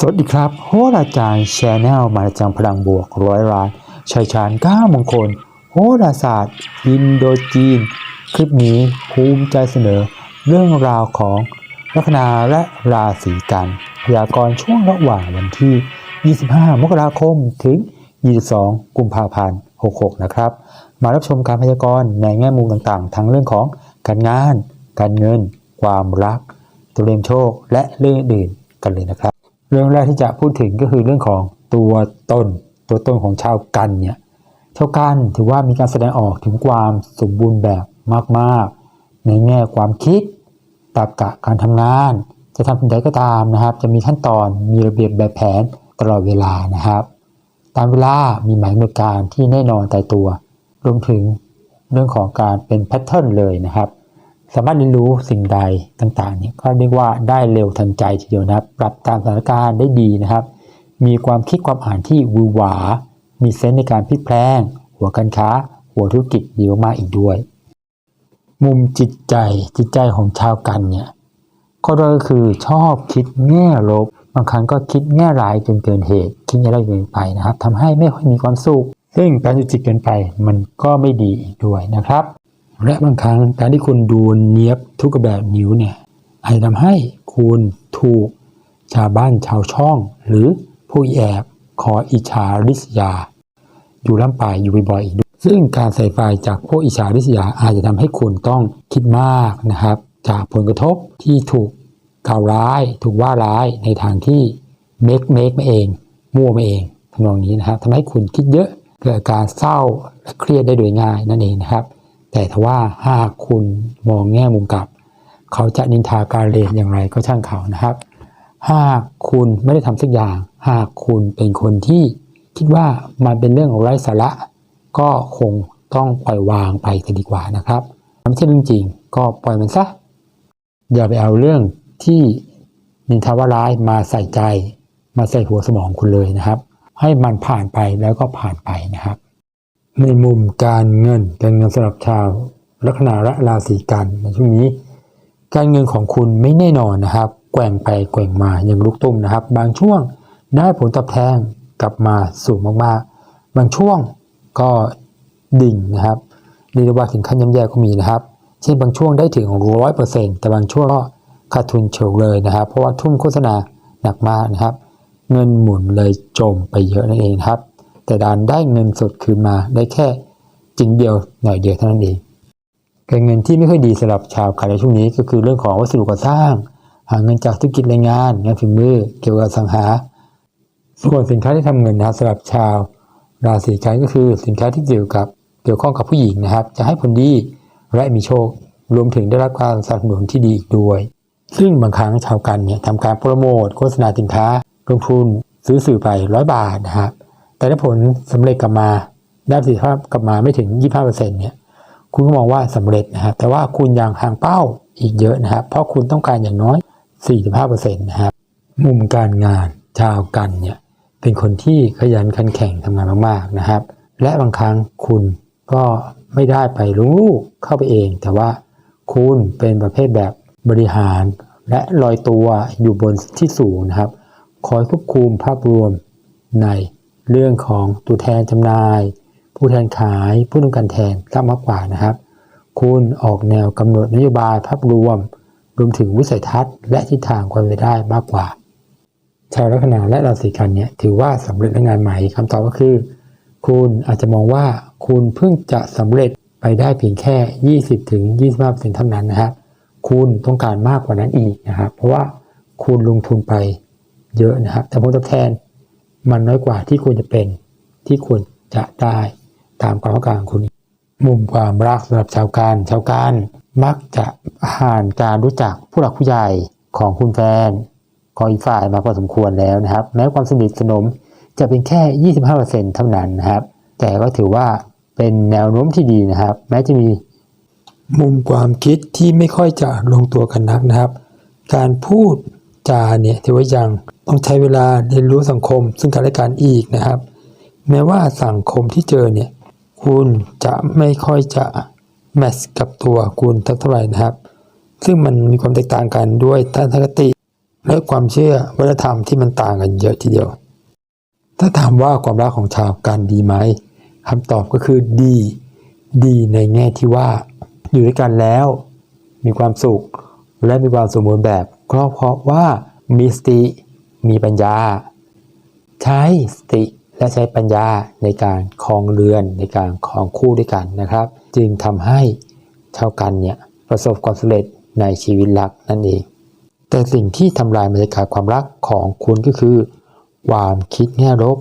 สวัสดีครับโหราจารย์ชนแนลมาจังพลังบวกร้อยล้านชัยชาญก้ามงคลโหราศาสตร์ อินโดจีน คลิปนี้ภูมิใจเสนอ เรื่องราวของลัคนาและราศีกันพยากรณ์ช่วงระหว่างวันที่ 25 มกราคมถึง 22 กุมภาพันธ์ 66 นะครับ มารับชมการพยากรณ์ในแง่มุมต่างๆ ทั้งเรื่องของการงาน การเงิน ความรักตัวเลขโชคและเรื่องอื่นกันเลยนะครับ เรื่องแรกที่จะพูดถึงก็คือเรื่องของตัวตนตัวตนของชาวกันเนี่ยชาวกันถือว่ามีการแสดงออกถึงความสมบูรณ์แบบมากๆ ในแง่ความคิดตรรกะการทำงาน จะทำสิ่งใดก็ตามนะครับ จะมีขั้นตอนมีระเบียบแบบแผนตลอดเวลานะครับ ตามเวลามีหมายกำหนดการที่แน่นอนตายตัว รวมถึงเรื่องของการเป็นแพทเทิร์นเลยนะครับ สามารถเรียนรู้สิ่งใดต่างๆเนี่ยก็เรียกว่าได้เร็วทันใจทีเดียวนะครับ ปรับตามสถานการณ์ได้ดีนะครับ มีความคิดความอ่านที่วือหวา มีเซนส์ในการพลิกแพลง หัวการค้า หัวธุรกิจดีมากๆอีกด้วย มุมจิตใจจิตใจของชาวกันเนี่ยก็ก็คือชอบคิดแง่ลบบางครั้งก็คิดแง่ร้ายจนเกินเหตุ คิดแง่ร้ายเกินไปนะครับทำให้ไม่ค่อยมีความสุขซึ่งการจุจิตเกินไปมันก็ไม่ดีอีกด้วยนะครับ และบางครั้งการที่คุณดูเนียบทุกแบบนิ้วเนี่ยอาจจะทำให้คุณถูกชาวบ้านชาวช่อง หรือผู้แอบขออิจฉาริษยา อยู่ล่ำไปอยู่บ่อยๆอีกด้วยซึ่งการใส่ไฟจากพวกอิจฉาริษยาอาจจะทำให้คุณต้องคิดมากนะครับ จากผลกระทบที่ถูกกล่าวร้าย ถูกว่าร้ายในทางที่เมคเมคมาเองมั่วมาเองทำนองนี้นะครับทำให้คุณคิดเยอะเกิดการเศร้าและเครียดได้โดยง่ายนั่นเองนะครับ แต่ถ้าว่าหากคุณมองแง่มุมกลับ เขาจะนินทาการเลนอย่างไรก็ช่างเขานะครับ หากคุณไม่ได้ทำสักอย่าง หากคุณเป็นคนที่คิดว่ามันเป็นเรื่องไร้สาระ ก็คงต้องปล่อยวางไปจะดีกว่านะครับไม่ใช่เรื่องจริง ก็ปล่อยมันซะอย่าไปเอาเรื่องที่นินทาว่าร้ายมาใส่ใจ มาใส่หัวสมองคุณเลยนะครับ ให้มันผ่านไปแล้วก็ผ่านไปนะครับ ในมุมการเงินการเงินสำหรับชาวลัคนาและราศีกันในช่วงนี้ การเงินของคุณไม่แน่นอนนะครับ แกว่งไปแกว่งมาอย่างลูกตุ้มนะครับ บางช่วงได้ผลตอบแทนกลับมาสูงมากๆ บางช่วงก็ดิ่งนะครับเรียกได้ว่าถึงขั้นย่ำแย่ก็มีนะครับ เช่นบางช่วงได้ถึงร้อยเปอร์เซ็นต์แต่บางช่วงก็ขาดทุนเฉยเลยนะครับ เพราะว่าทุ่มโฆษณาหนักมากนะครับ เงินหมุนเลยจมไปเยอะนั่นเองครับ แต่ดันได้เงินสดคืนมาได้แค่จริงเดียวหน่อยเดียวเท่านั้นเองการเงินที่ไม่ค่อยดีสำหรับชาวขายในช่วงนี้ก็คือเรื่องของวัสดุก่อสร้าง หาเงินจากธุรกิจแรงงานงานฝีมือเกี่ยวกับสังหา ส่วนสินค้าที่ทำเงินนะครับสำหรับชาวราศีกันก็คือสินค้าที่เกี่ยวกับเกี่ยวข้องกับผู้หญิงนะครับ จะให้ผลดีและมีโชค รวมถึงได้รับการสนับสนุนที่ดีอีกด้วย ซึ่งบางครั้งชาวกันเนี่ยทำการโปรโมทโฆษณาสินค้าลงทุนซื้อสื่อไปร้อยบาทนะครับ แต่ได้ผลสำเร็จกลับมาได้ประสิทธิภาพกลับมาไม่ถึง 25%เนี่ยคุณก็มองว่าสำเร็จนะครับแต่ว่าคุณยังห่างเป้าอีกเยอะนะครับเพราะคุณต้องการอย่างน้อย 45%นะครับมุมการงานชาวกันเนี่ยเป็นคนที่ขยันขันแข่งทำงานมากๆนะครับ และบางครั้งคุณก็ไม่ได้ไปลงลูกเข้าไปเอง แต่ว่าคุณเป็นประเภทแบบบริหารและลอยตัวอยู่บนที่สูงนะครับ คอยควบคุมภาพรวมใน เรื่องของตัวแทนจำหน่าย ผู้แทนขายผู้ต้องการแทนก็มากกว่านะครับ คุณออกแนวกำหนดนโยบายภาพรวม รวมถึงวิสัยทัศน์ และทิศทางความเป็นไปได้มากกว่าชาวลัคนาและราศีกันเนี่ยถือว่าสำเร็จในงานใหม่คำตอบก็คือ คุณอาจจะมองว่าคุณเพิ่งจะสำเร็จไปได้เพียงแค่ 20ถึง25%เท่านั้นนะครับ คุณต้องการมากกว่านั้นอีกนะครับ เพราะว่าคุณลงทุนไปเยอะนะครับ แต่ผลตอบแทน มันน้อยกว่าที่ควรจะเป็นที่ควรจะได้ตามความต้องการของคุณ มุมความรักสำหรับชาวการชาวการมักจะผ่านการรู้จักผู้หลักผู้ใหญ่ของคุณแฟนของอีกฝ่ายมาพอสมควรแล้วนะครับ แม้ความสนิทสนมจะเป็นแค่ 25%เท่านั้นนะครับ แต่ก็ถือว่าเป็นแนวโน้มที่ดีนะครับ แม้จะมีมุมความคิดที่ไม่ค่อยจะลงตัวกันนักนะครับ การพูดจาเนี่ยถือว่ายัง ต้องใช้เวลาเรียนรู้สังคมซึ่งกันและกันอีกนะครับ แม้ว่าสังคมที่เจอเนี่ย คุณจะไม่ค่อยจะแมทช์กับตัวคุณเท่าไหร่นะครับ ซึ่งมันมีความแตกต่างกันด้วยทัศนคติ และความเชื่อวัฒนธรรมที่มันต่างกันเยอะทีเดียว ถ้าถามว่าความรักของชาวกันดีไหมคำตอบก็คือดี ดีในแง่ที่ว่า อยู่ด้วยกันแล้ว มีความสุขและมีความสมบูรณ์แบบก็เพราะว่ามีสติ มีปัญญา ใช้สติและใช้ปัญญาในการครองเรือนในการครองคู่ด้วยกันนะครับ จึงทำให้ชาวกันเนี่ยประสบความสำเร็จในชีวิตรักนั่นเอง แต่สิ่งที่ทำลายบรรยากาศความรักของคุณก็คือ ความคิดแง่ลบ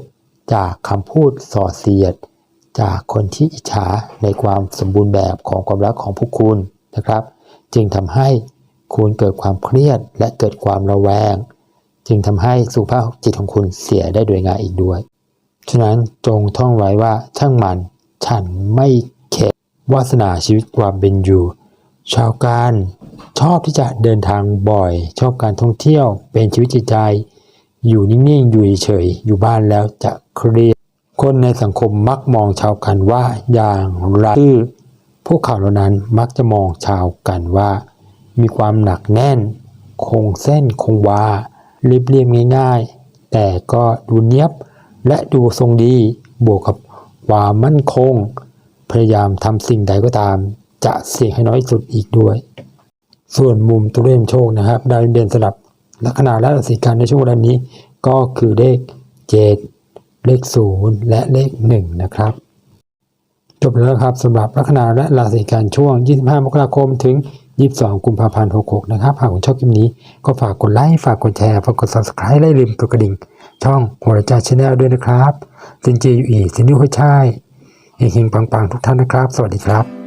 จากคำพูดส่อเสียด จากคนที่อิจฉาในความสมบูรณ์แบบของความรักของพวกคุณนะครับ จึงทำให้คุณเกิดความเครียดและเกิดความระแวง จึงทำให้สุขภาพจิตของคุณเสียได้โดยง่ายอีกด้วย ฉะนั้นจงท่องไว้ว่าช่างมันฉันไม่เข็ดวาสนาชีวิตความเป็นอยู่ ชาวการชอบที่จะเดินทางบ่อย ชอบการท่องเที่ยวเป็นชีวิตจิตใจอยู่นิ่งๆ อยู่เฉยอยู่บ้านแล้วจะเครียดคนในสังคมมักมองชาวกันว่าอย่างไรคือพวกเขาเหล่านั้นมักจะมองชาวกันว่า มีความหนักแน่น คงเส้นคงวา รียบเรียบง่ายๆ แต่ก็ดูเนียบและดูทรงดีบวกกับความมั่นคง พยายามทำสิ่งใดก็ตาม จะเสี่ยงให้น้อยสุดอีกด้วย ส่วนมุมตัวเลขโชคนะครับดาวเด่นสลับลัคนาและราศีกันในช่วงเวลานี้ก็คือเลขเจ็ดเลขศูนย์และเลขหนึ่งนะครับ จบแล้วครับสำหรับลัคนาและราศีกันช่วง 25 มกราคมถึง 22กุมภาพันธ์66นะครับ หากคุณชอบคลิปนี้ ก็ฝากกดไลค์ ฝากกดแชร์ ฝากกด subscribe และอย่าลืมกดกระดิ่ง ช่องหัวใจชาแนลด้วยนะครับสินเจอยู่อีสินนิ้วห้อยช่ายเฮงๆปังๆ ทุกท่านนะครับ สวัสดีครับ